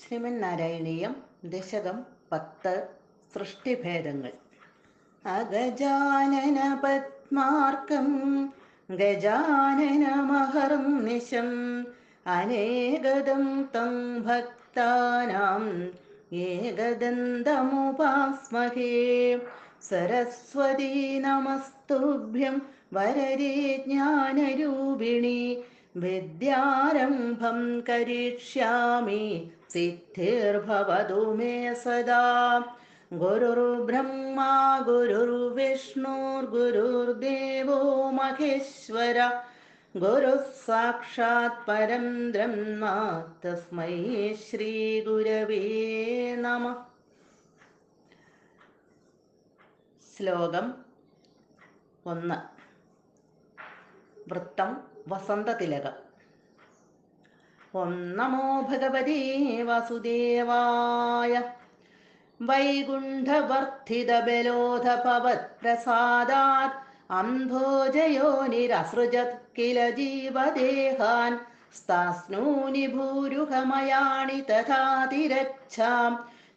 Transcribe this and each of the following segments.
ശ്രീമൻ നാരായണീയം ദശകം പത്ത് സൃഷ്ടിഭേദങ്ങൾ. അഗജാനന പത്മാർക്കം ഗജാനന മഹറും നിശം അനേകദം തം ഭക്താനാം ഏകദന്തമുപാസ്മഹേ. സരസ്വതീ നമസ്തുഭ്യം വരരേ ജ്ഞാനരൂപിണി വിദ്യാരംഭം കരിഷ്യാമി മേ സദാ ഗുരുർബ്രഹ്മാ ഗുരുർവിഷ്ണുർഗുരുർദേവോ മഹേശ്വര ഗുരുഃ സാക്ഷാത് പരം ബ്രഹ്മ തസ്മൈ ശ്രീ ഗുരവേ നമ ശ്ലോകം ഒന്ന്. വൃത്തം വസന്തതിലകം. ഓം നമോ ഭഗവതേ വാസുദേവായ. വൈകുണ്ഠവർദ്ധിതബലോധപവത്പ്രസാദാത് അംഭോജയോനിരസൃജത് കില ജീവദേഹാൻ. സ്താസ്നൂനി ഭൂരുഹമയാണി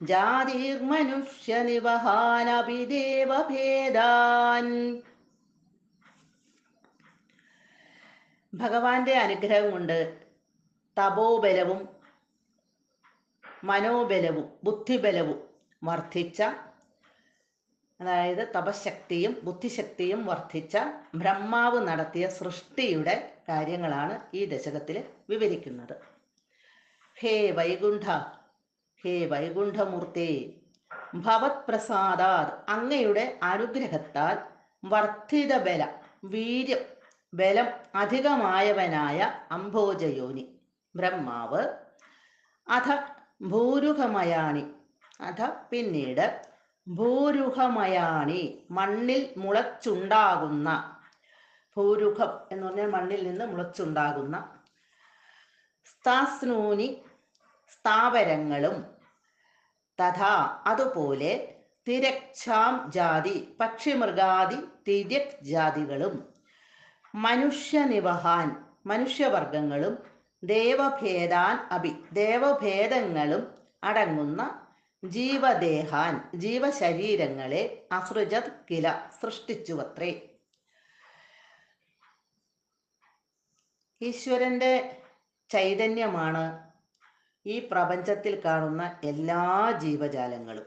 ജാതിർമനുഷ്യനിവഹാനപി ദേവഭേദാൻ ഭഗവാന്റെ അനുഗ്രഹം കൊണ്ട് തപോബലവും മനോബലവും ബുദ്ധിബലവും വർദ്ധിച്ച അതായത് തപശക്തിയും ബുദ്ധിശക്തിയും വർദ്ധിച്ച ബ്രഹ്മാവ് നടത്തിയ സൃഷ്ടിയുടെ കാര്യങ്ങളാണ് ഈ ദശകത്തിൽ വിവരിക്കുന്നത്. ഹേ വൈകുണ്ഠ ഹേ വൈകുണ്ഠമൂർത്തി ഭവത് പ്രസാദാത് അങ്ങയുടെ അനുഗ്രഹത്താൽ വർദ്ധിത ബല വീര്യം ബലം അധികമായവനായ അംഭോജയോനി. ബ്രഹ്മാവ്. അഥ ഭൂരുഹമയാണി. അഥ പിന്നീട് ഭൂരുഹമയാണി മണ്ണിൽ മുളച്ചുണ്ടാകുന്ന. ഭൂരുഹം എന്ന് പറഞ്ഞാൽ മണ്ണിൽ നിന്ന് മുളച്ചുണ്ടാകുന്ന. സ്ഥാസ്നൂനി സ്ഥാവരങ്ങളും തഥാ അതുപോലെ തിരക്ഷാം ജാതി പക്ഷിമൃഗാദി തിരക് ജാതികളും. മനുഷ്യനിവഹാൻ മനുഷ്യവർഗങ്ങളും. ദേവഭേദാൻ അഭി ദേവഭേദങ്ങളും അടങ്ങുന്ന ജീവദേഹാൻ ജീവശരീരങ്ങളെ അസൃജത് കില സൃഷ്ടിച്ചുവത്രേ. ഈശ്വരന്റെ ചൈതന്യമാണ് ഈ പ്രപഞ്ചത്തിൽ കാണുന്ന എല്ലാ ജീവജാലങ്ങളും.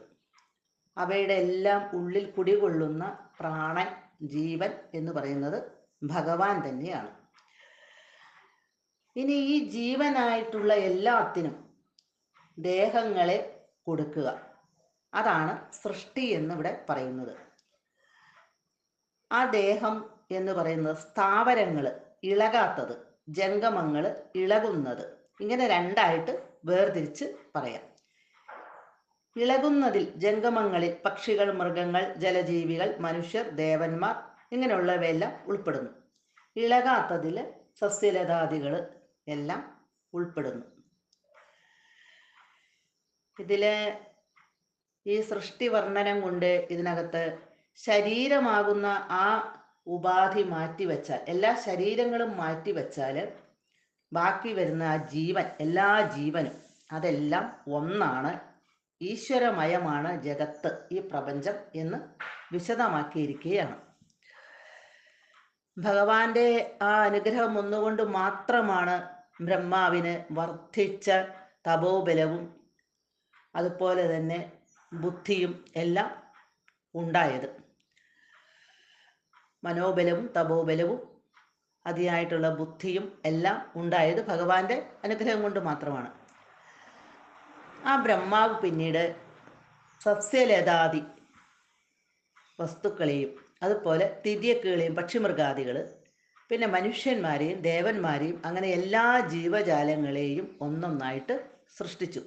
അവയുടെ എല്ലാം ഉള്ളിൽ കുടികൊള്ളുന്ന പ്രാണൻ ജീവൻ എന്ന് പറയുന്നത് ഭഗവാൻ തന്നെയാണ്. ഇനി ഈ ജീവനായിട്ടുള്ള എല്ലാത്തിനും ദേഹങ്ങളെ കൊടുക്കുക. അതാണ് സൃഷ്ടി എന്നിവിടെ പറയുന്നത്. ആ ദേഹം എന്ന് പറയുന്നത് സ്ഥാവരങ്ങൾ ഇളകാത്തത് ജംഗമങ്ങൾ ഇളകുന്നത്. ഇങ്ങനെ രണ്ടായിട്ട് വേർതിരിച്ച് പറയാം. ഇളകുന്നതിൽ ജംഗമങ്ങളിൽ പക്ഷികൾ മൃഗങ്ങൾ ജലജീവികൾ മനുഷ്യർ ദേവന്മാർ ഇങ്ങനെയുള്ളവയെല്ലാം ഉൾപ്പെടുന്നു. ഇളകാത്തതിൽ സസ്യലതാദികൾ എല്ലാം ഉൾപ്പെടുന്നു. ഇതിലെ ഈ സൃഷ്ടി വർണനം കൊണ്ട് ഇതിനകത്ത് ശരീരമാകുന്ന ആ ഉപാധി മാറ്റിവെച്ചാൽ എല്ലാ ശരീരങ്ങളും മാറ്റിവെച്ചാൽ ബാക്കി വരുന്ന ആ ജീവൻ എല്ലാ ജീവനും അതെല്ലാം ഒന്നാണ്. ഈശ്വരമയമാണ് ജഗത്ത് ഈ പ്രപഞ്ചം എന്ന് വിശദമാക്കിയിരിക്കുകയാണ്. ഭഗവാന്റെ ആ അനുഗ്രഹം ഒന്നുകൊണ്ട് മാത്രമാണ് ബ്രഹ്മാവിന് വർദ്ധിച്ച തപോബലവും അതുപോലെ തന്നെ ബുദ്ധിയും എല്ലാം ഉണ്ടായത്. മനോബലവും തപോബലവും അതിയായിട്ടുള്ള ബുദ്ധിയും എല്ലാം ഉണ്ടായത് ഭഗവാന്റെ അനുഗ്രഹം കൊണ്ട് മാത്രമാണ്. ആ ബ്രഹ്മാവ് പിന്നീട് സസ്യലതാദി വസ്തുക്കളെയും അതുപോലെ തിര്യക്കുകളെയും പക്ഷിമൃഗാദികൾ പിന്നെ മനുഷ്യന്മാരെയും ദേവന്മാരെയും അങ്ങനെ എല്ലാ ജീവജാലങ്ങളെയും ഒന്നൊന്നായിട്ട് സൃഷ്ടിച്ചു.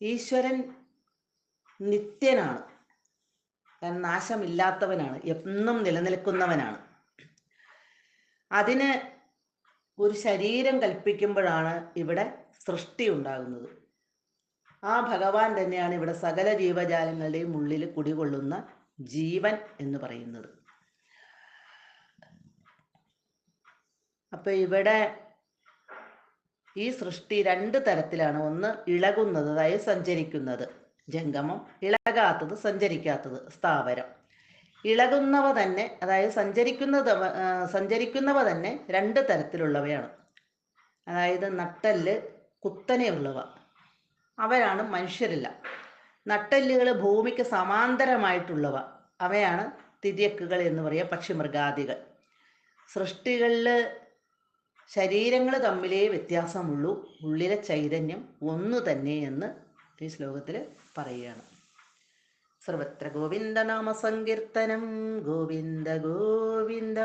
ഈശ്വരൻ നിത്യനാണ്. നാശമില്ലാത്തവനാണ്. എന്നും നിലനിൽക്കുന്നവനാണ്. അതിന് ഒരു ശരീരം കൽപ്പിക്കുമ്പോഴാണ് ഇവിടെ സൃഷ്ടി ഉണ്ടാകുന്നത്. ആ ഭഗവാൻ തന്നെയാണ് ഇവിടെ സകല ജീവജാലങ്ങളുടെയും ഉള്ളിൽ കുടികൊള്ളുന്ന ജീവൻ എന്ന് പറയുന്നത്. അപ്പൊ ഇവിടെ ഈ സൃഷ്ടി രണ്ട് തരത്തിലാണ്. ഒന്ന് ഇളകുന്നത് അതായത് സഞ്ചരിക്കുന്നത്. ജംഗമം ഇളകാത്തത് സഞ്ചരിക്കാത്തത് സ്ഥാവരം. ഇളകുന്നവ തന്നെ അതായത് സഞ്ചരിക്കുന്നത് സഞ്ചരിക്കുന്നവ തന്നെ രണ്ട് തരത്തിലുള്ളവയാണ്. അതായത് നട്ടൽ കുത്തനെയുള്ളവ. അവരാണ് മനുഷ്യരില്ല. നട്ടെല്ലുകൾ ഭൂമിക്ക് സമാന്തരമായിട്ടുള്ളവ. അവയാണ് തിര്യക്കുകൾ എന്ന് പറയുക പക്ഷിമൃഗാദികൾ. സൃഷ്ടികളിൽ ശരീരങ്ങൾ തമ്മിലേ വ്യത്യാസമുള്ളൂ. ഉള്ളിലെ ചൈതന്യം ഒന്നു തന്നെ എന്ന് ഈ ശ്ലോകത്തിൽ പറയുകയാണ്. സർവത്ര ഗോവിന്ദ നാമ സങ്കീർത്തനം. ഗോവിന്ദ ഗോവിന്ദ.